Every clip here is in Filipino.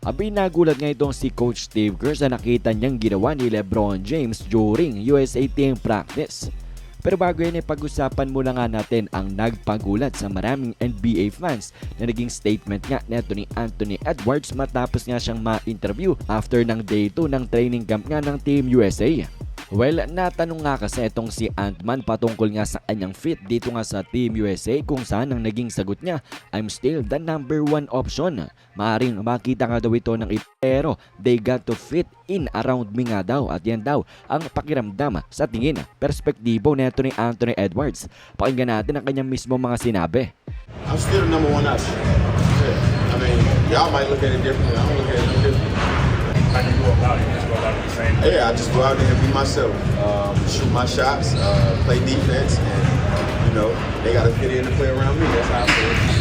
Abi nagulat nga itong si Coach Steve Kerr sa nakita niyang ginawa ni Lebron James during USA team practice. Pero bago yan, pag-usapan muna nga natin ang nagpagulat sa maraming NBA fans na naging statement nga neto ni Anthony Edwards matapos nga siyang ma-interview after ng day 2 ng training camp nga ng Team USA. Well, natanong nga kasi itong si Antman patungkol nga sa kanyang fit dito nga sa Team USA kung saan ang naging sagot niya, I'm still the number one option. Maaring makita nga daw ito ng iba pero they got to fit in around me nga daw at yan daw ang pakiramdam sa tingin perspektibo neto ni Anthony Edwards. Pakinggan natin ang kanyang mismo mga sinabi. I'm still number one option. I mean, y'all might look at it differently. I don't look at it no Yeah, I just go out there and be myself, um, shoot my shots, uh, play defense, and you know they got to fit in to play around me. That's how I feel.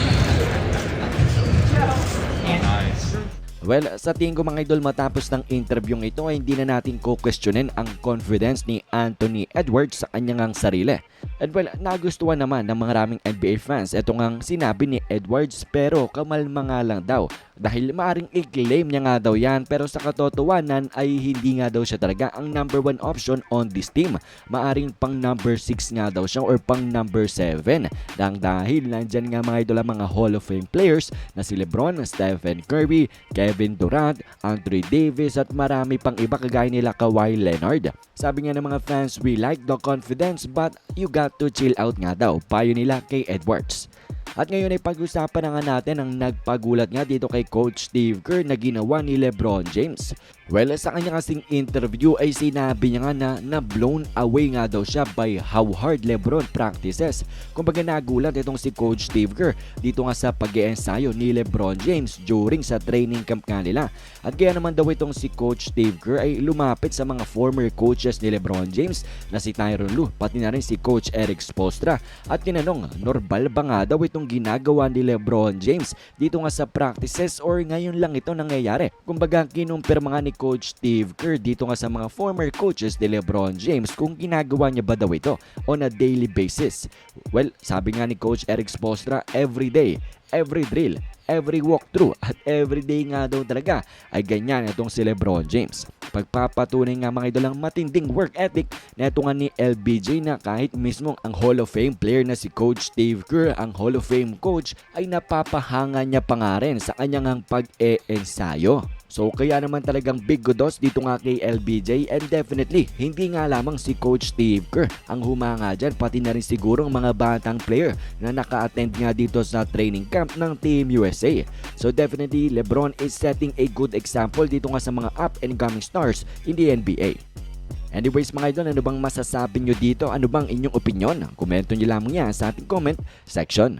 Well, sa tingin ko mga idol matapos ng interviewing ito ay hindi na natin ko-questionin ang confidence ni Anthony Edwards sa kanyang ang sarili. And well, nagustuhan naman ng mga raming NBA fans ito ngang sinabi ni Edwards pero kamalma nga lang daw dahil maaring i-claim niya nga daw yan pero sa katotohanan ay hindi nga daw siya talaga ang number one option on this team. Maaring pang number 6 nga daw siya or pang number 7 dang dahil nandyan nga mga idol mga Hall of Fame players na si Lebron, Stephen Curry, Kevin Durant, Anthony Davis at marami pang iba kagaya nila Kawhi Leonard. Sabi nga ng mga fans, we like the confidence but you got to chill out nga daw, payo nila kay Edwards. At ngayon ay pag-usapan na nga natin ang nagpagulat nga dito kay Coach Steve Kerr na ginawa ni Lebron James. Well, sa kanya kasing interview ay sinabi niya nga na na-blown away nga daw siya by how hard Lebron practices. Kumbaga nagulat itong si Coach Steve Kerr dito nga sa pag ensayo ni Lebron James during sa training camp nga nila. At kaya naman daw itong si Coach Steve Kerr ay lumapit sa mga former coaches ni Lebron James na si Tyronn Lue pati na rin si Coach Eric Spoelstra at tinanong normal ba nga daw itong ginagawa ni Lebron James dito nga sa practices or ngayon lang ito nangyayari. Kumbaga kinumpirma nga ni Coach Steve Kerr dito nga sa mga former coaches ni Lebron James kung ginagawa niya ba daw ito on a daily basis. Well, sabi nga ni Coach Eric Spoelstra, every day, every drill, every walkthrough at every day nga daw talaga ay ganyan itong si Lebron James. Pagpapatunay nga mga idol ang matinding work ethic na ito nga ni LBJ na kahit mismo ang Hall of Fame player na si Coach Steve Kerr, ang Hall of Fame coach, ay napapahanga niya pa nga rin sa kanyang ang pag-e-ensayo. So kaya naman talagang big kudos dito nga kay LBJ and definitely hindi nga lamang si Coach Steve Kerr ang humanga dyan pati na rin siguro ang mga batang player na naka-attend nga dito sa training camp ng Team USA. So definitely Lebron is setting a good example dito nga sa mga up and coming stars in the NBA. Anyways mga idol, ano bang masasabi nyo dito? Ano bang inyong opinion? Komento nyo lamang yan sa ating comment section.